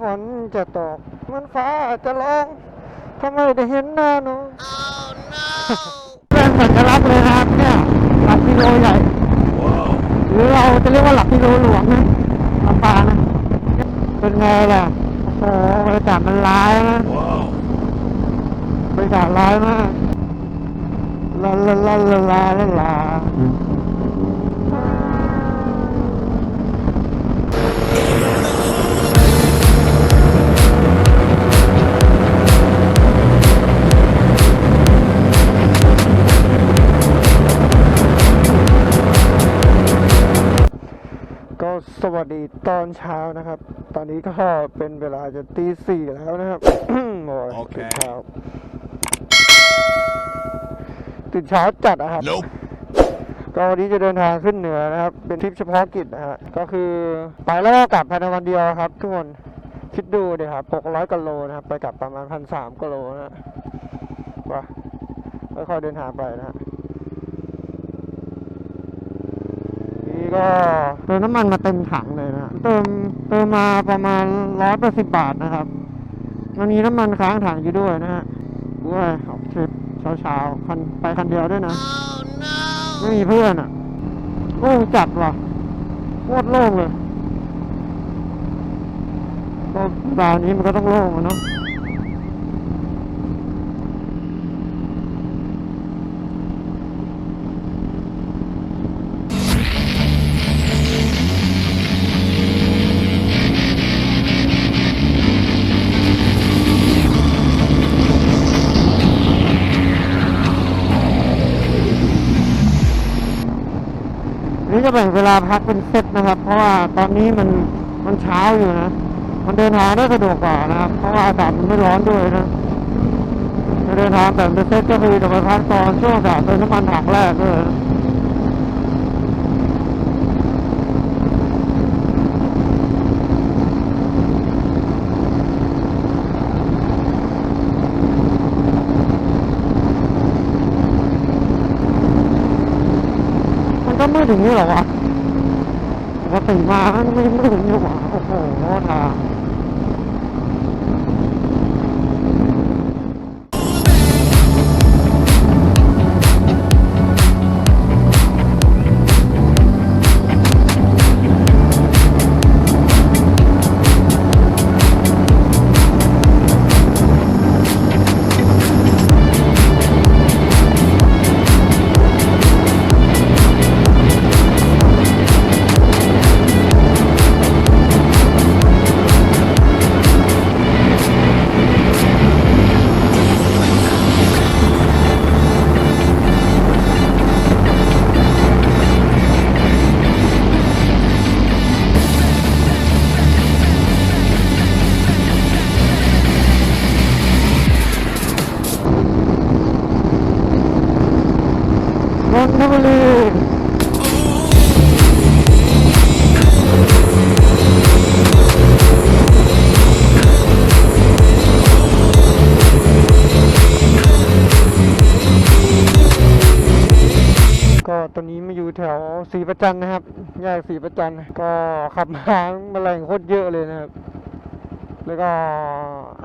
ฝนจะตกเหมันฟ้าจะร้องทำไมได้เห็นหน้าหนูเป็นสัญลักษณ์เลยนะครับเนี่ยหลักกิโลใหญ่หรือเราจะเรียกว่าหลักกิโลหลวงนะลำปางนะเป็นไงล่ะโอ้โหบรรยากาศมันร้ายนะบรรยากาศร้ายมากลาลาลาลาลาลา วัสดีตอนเช้านะครับ ตอนนี้ก็เป็นเวลาจะตีสี่แล้วนะครับโอ้ยโอเคตื่นเช้าตื่นเช้าจัดนะครับ Nope. ก็วันนี้จะเดินทางขึ้นเหนือนะครับ เป็นทริปเฉพาะกิจนะฮะก็คือไปแล้วก็กลับภายในวันเดียวครับ ทุกคนคิดดูเดี๋ยวครับ600กิโลนะครับ ไปกลับประมาณพันสามกิโลนะฮะว่าค่อยๆเดินทางไปนะฮะ นี่ ก็เติมน้ำมันมาเต็มถังเลยนะเติมเติมมาประมาณร้อยแปดสิบบาทนะครับ มันมีน้ำมันค้างถังอยู่ด้วยนะฮะว้ยออกทริปเช้าๆคันไปคันเดียวด้วยนะไม่มีเพื่อนอะโล่งจัดว่ะโคตรโล่งเลยก็ดาวนี้มันก็ต้องโล่งอะเนาะ จะแบ่งเวลาพักเป็นเซตนะครับ เพราะว่าตอนนี้มันมันเช้าอยู่นะ มันเดินทางได้สะดวกกว่านะครับ เพราะว่าอากาศมันไม่ร้อนด้วยนะจะเดินทางแบบเป็นเซตก็คือจะไปพักตอนช่วงอากาศเติมน้ำมันถังแรกเลยนะมันก็ไม่ ถึงนี่หรอวะปกติมามันไม่ไม่ถึงนี่หว่าโอ้โหทา ก็ตอนนี้มาอยู่แถวศรีประจันนะครับแยกศรีประจันก็ขับมาแมลงโคตรเยอะเลยนะครับ แล้วก็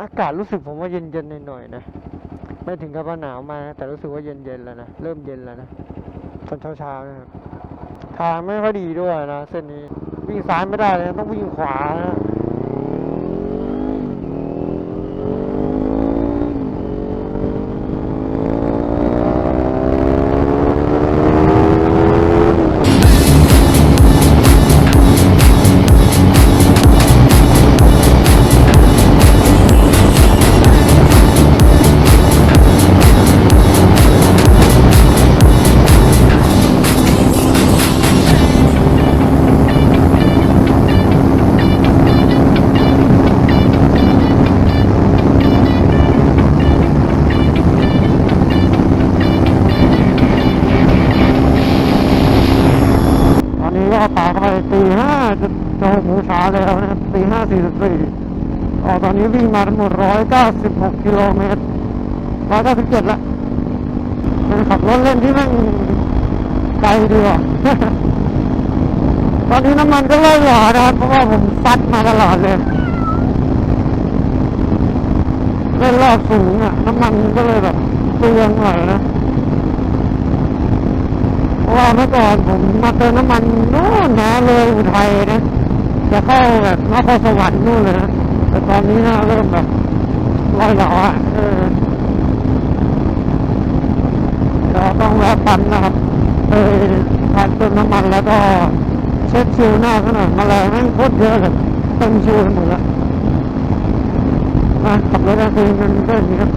อากาศรู้สึกผมว่าเย็นๆหน่อยๆนะไม่ถึงกับว่าหนาวมา แต่รู้สึกว่าเย็นๆแล้วนะเริ่มเย็นแล้วนะตอนเช้าๆนะครับทางไม่ค่อยดีด้วยนะเส้นนี้วิ่งซ้ายไม่ได้เลยนะต้องวิ่งขวานะ ตอนนี้ก็ป่าไปตีห้าจะจะหกโมงเช้าแล้วนะครับตีห้าสี่สิบสี่ออตอนนี้วิ่งมาทั้งหมดร้อยเก้าสิบหกกิโลเมตรร้อยเก้าสิบเจ็ดละเป็นขับรถเล่นที่แม่งไกลดีว่ะตอนนี้น้ำมันก็เริ่มหล่อนะครับเพราะว่าผมซัดมาตลอดเลยเล่นรอบสูงอะ น้ำมันก็เลยแบบเปลืองหน่อยนะะว่าเมื่อก่อนผมมาเติมน้ำมันนู่นนะเลยอุทัยนะจะเข้าแบบนครสวรรค์นู่นเลยนะแต่ตอนนี้นะเริ่มแบบลอยหล่ออะเออเราต้องแวะปั๊มนะครับเออทานเติมน้ำมันแล้วก็เช็ดชิวหน้าขนาดมาแรงแม่งโคตรเยอะเลยเต็มชิวหมดแล้วมาขับรถกลงคืนมันก็อย่างนี้ครับ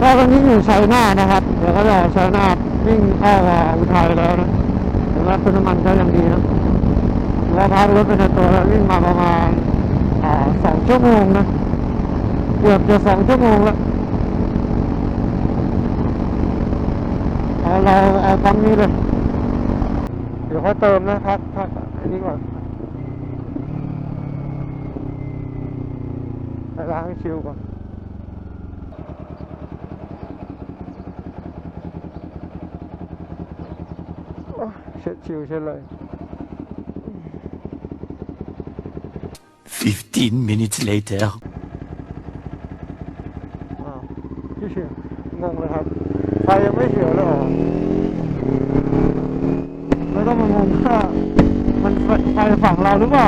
ก็ตอนนี้อยู่ชัยนานะครับ เดี๋ยวก็จะอกชัยนาท วิ่งเข้าอุทัยแล้วนะแต่ว่าต้นน้ำมันก็ยังดีนะแล้วพักรถไปในตัวแล้ววิ่งมาประมาณสองชั่วโมงนะเกือบจะสองชั่วโมงแล้วเอาเราเอาปั๊มนี้เลย เดี๋ยวเขาเติมนะพักพักอันนี้ก่อนไปล้างชิวก่อน โอ้ย เช็ดชิวเช็ดเลย 15 minutes later. อ้าวพี่เฉียงงเลยครับ ไฟยังไม่เฉียวเลยเหรอไม่ต้องมางงว่ามันไฟไฟฝั่งเราหรือเปล่า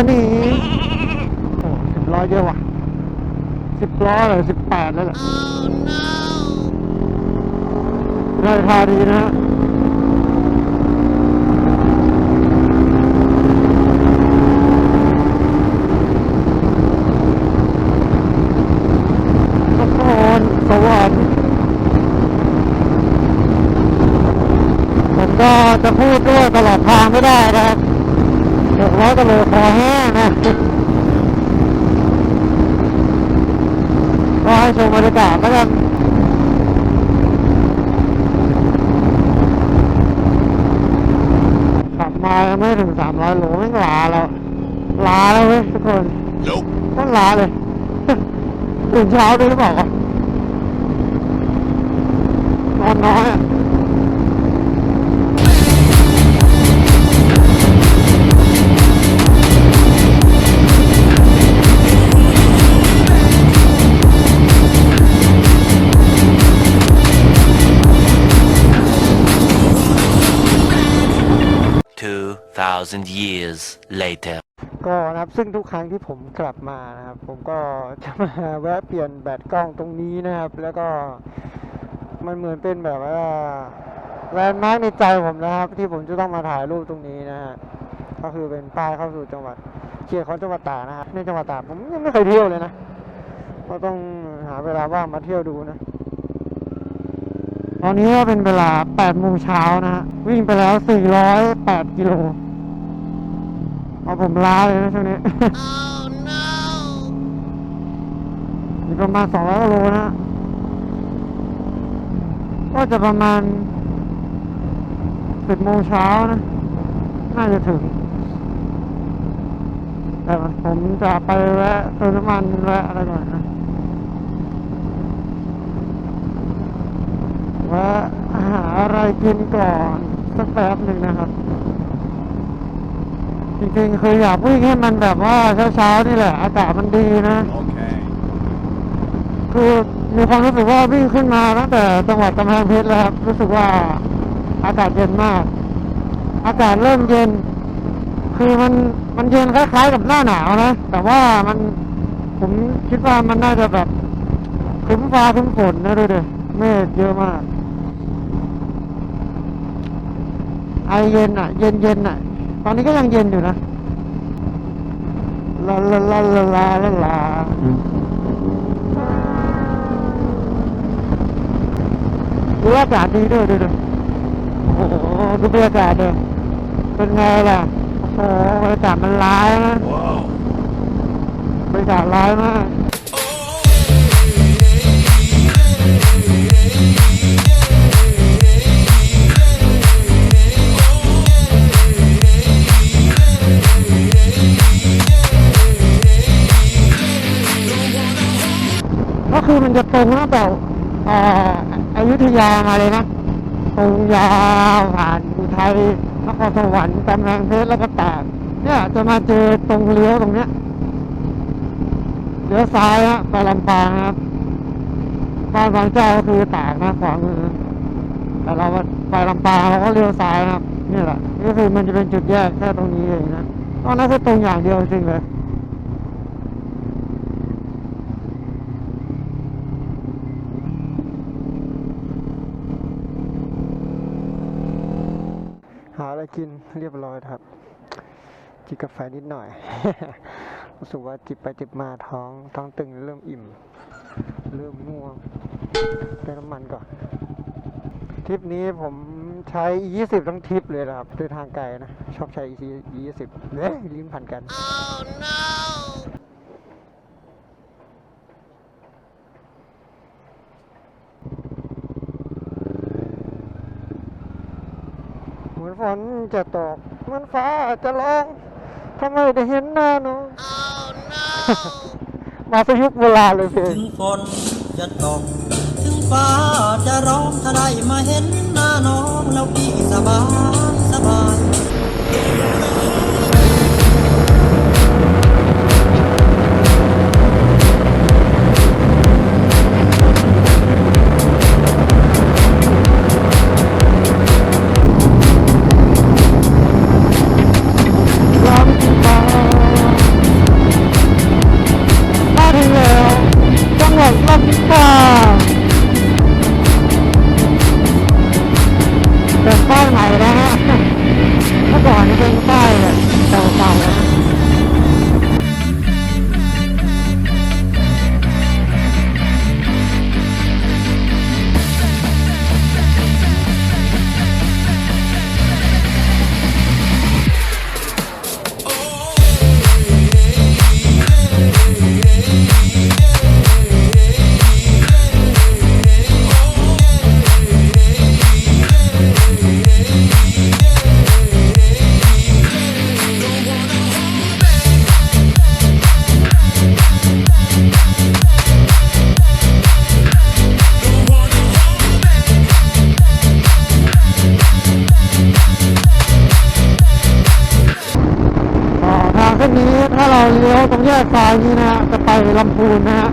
ธานีโอ้สิบล้อเยอะว่ะสิบล้อเลยสิบแปดแล้วแหละไล่ธานีนะฮะนสวรรค์ผมก็จะพูดด้วยตลอดทางไม่ได้นะครับ เด็กร้อยก็เลยคอแห้งนะก็ให้ชมบรรยากาศแล้วกันขับมาไม่ถึงสามร้อยโลไม่ลาแล้วลาแล้วเว้ยทุกคนต้องลาเลยตื่นเช้าด้วยหรือเปล่า นอนน้อย 2,000 years later. ก็นะครับซึ่งทุกครั้งที่ผมกลับมานะครับ ผมก็จะมาแวะเปลี่ยนแบตกล้องตรงนี้นะครับ แล้วก็มันเหมือนเป็นแบบว่าแลนด์มาร์กในใจผมนะครับ ที่ผมจะต้องมาถ่ายรูปตรงนี้นะฮะก็คือเป็นป้ายเข้าสู่จังหวัดเขตของจังหวัดตากนะครับในจังหวัดตากผมยังไม่เคยเที่ยวเลยนะก็ต้องหาเวลาว่างมาเที่ยวดูนะตอนนี้ก็เป็นเวลา8โมงเช้านะฮะวิ่งไปแล้ว 408 กิโล เอาผมล้าเลยนะช่วงนี้มีประมาณ200กิโลนะก็จะประมาณ10โมงเช้านะ น่าจะถึง แต่ผมจะไปแวะเติมน้ำมันแวะอะไรก่อนนะแวะหาอะไรกินก่อนสักแป๊บหนึ่งนะครับ จริงๆคืออยากวิ่งให้มันแบบว่าเช้าๆนี่แหละ อากาศมันดีนะ Okay. คือมีความรู้สึกว่าวิ่งขึ้นมาตั้งแต่จังหวัดกำแพงเพชรแล้วครับ รู้สึกว่าอากาศเย็นมาก อากาศเริ่มเย็น คือมันมันเย็นคล้ายๆกับหน้าหนาวนะแต่ว่ามันผมคิดว่ามันน่าจะแบบครึ้มฟ้าครึ้มฝนนะดูดิเมฆเยอะมาก ไอเย็นอะ เย็นเย็นอะ ตอนนี้ก็ยังเย็นอยู่นะลาลาลาลาลาลาลาดูอากาศดีด้วยดูดิโอ้โหดูบรรยากาศเลยเป็นไงล่ะโอ้โหบรรยากาศมันร้ายนะ Whoa. รยากาศร้ายมาก คือมันจะตรงตั้งแต่อ่ออยุธยามาเลยนะตรงยาวผ่านอุทัยนครสวรรค์กำแพงเพชรแล้วก็ตากเนี่ยจะมาเจอตรงเลี้ยวตรงเนี้ยเลี้ยวซ้ายฮะไปลำปางครับบ้านบางเจ้าก็คือตากนะขวามือแต่เราไปลำปางเราก็เลี้ยวซ้ายครับนี่แหละก็คือมันจะเป็นจุดแยกแค่ตรงนี้เองนะตอนนั้นคือตรงอย่างเดียวจริงเลย หา อะไรกินเรียบร้อยครับ จิบกาแฟนิดหน่อย รู้สึกว่าจิบไปจิบมาท้องท้องตึงเริ่มอิ่ม เริ่มง่วงเติมน้ำมันก่อนทริปนี้ผมใช้ 20 ทั้งทริปเลยนะครับเดินทางไกลนะ ชอบใช้ 20เฮ้ยลิ้นพันกันเห อนฝนจะตกเหมือนฟ้าจะร้องทำไมได้เห็นหน้าน้องมาสยุคโบราณเลยเพลงถึงฝนจะตก ถึงฟ้าจะร้องถ้าได้มาเห็นหน้าน้องแล้วพี่สบายสบาย ตรงแยกซ้ายนี้นะฮะจะไปลำพูนนะฮะ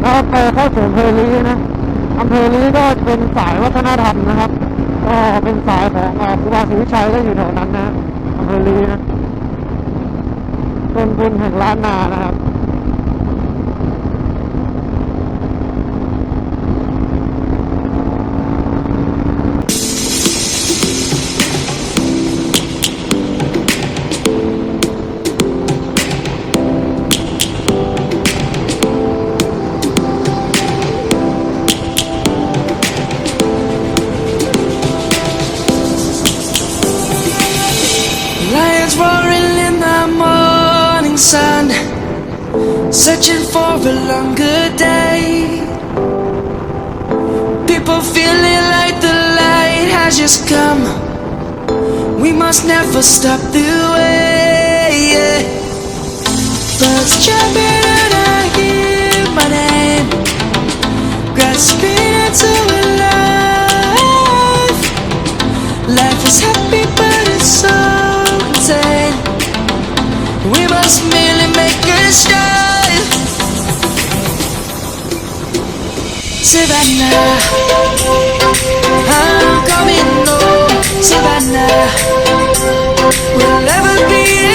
แล้วไปเข้าสู่อำเภอลีนะอำเภอลีก็เป็นสายวัฒนธรรมนะครับก็เป็นสายของครูบาศรีวิชัยก็อยู่แถวนั้นนะอำเภอลีนะเป็นบุญแห่งล้านนานะครับ just come. We must never stop the way. Birds jumping and I hear my name, grasping into a life. Life is happy, but it's so insane. We must merely make a start. Savannah. Savannah we'll never be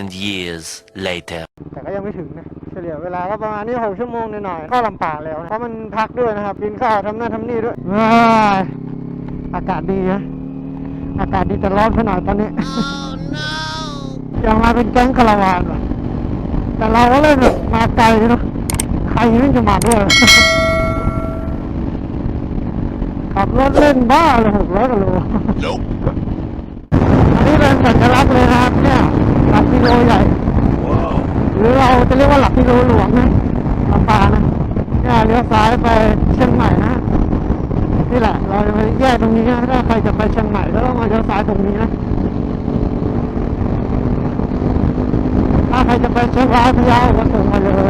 2,000 years later. แต่ก็ยังไม่ถึงนะเฉลี่ยเวลาก็ประมาณนี้หกชั่วโมงหน่อยๆก็ลำปางแล้วนะเพราะมันพักด้วยนะครับกินข้าวทำนั่นทำนี่ด้วยว้ายอากาศดีนะอากาศดีแต่ร้อนไปหน่อยตอนนี้ยังมาเป็นแก๊งคาราวานว่ะแต่เราก็เล่นแบบมาไกลเนาะใครไม่จะมาด้วยขับรถเล่นบ้าเลยหกร้อยกิโลอันนี้เป็นสัญลักษณ์เลยนะครับเนี่ย หลักกิโลใหญ่หรือเราจะเรียกว่าหลักกิโลหลวงนะลำปางนะเนี่ยเลี้ยวซ้ายไปเชียงใหม่นะนี่แหละเราจะไปแยกตรงนี้นะถ้าใครจะไปเชียงใหม่ก็ต้องมาเลี้ยวซ้ายตรงนี้นะถ้าใครจะไปเชียงรายพะเยาก็ตรงมาเลย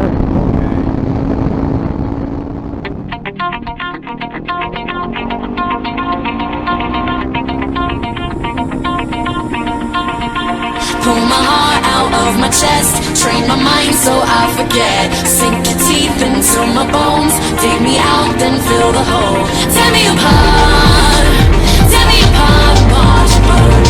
chest. Train my mind so I forget. Sink your teeth into my bones. Dig me out, then fill the hole. Tear me apart. Tear me apart,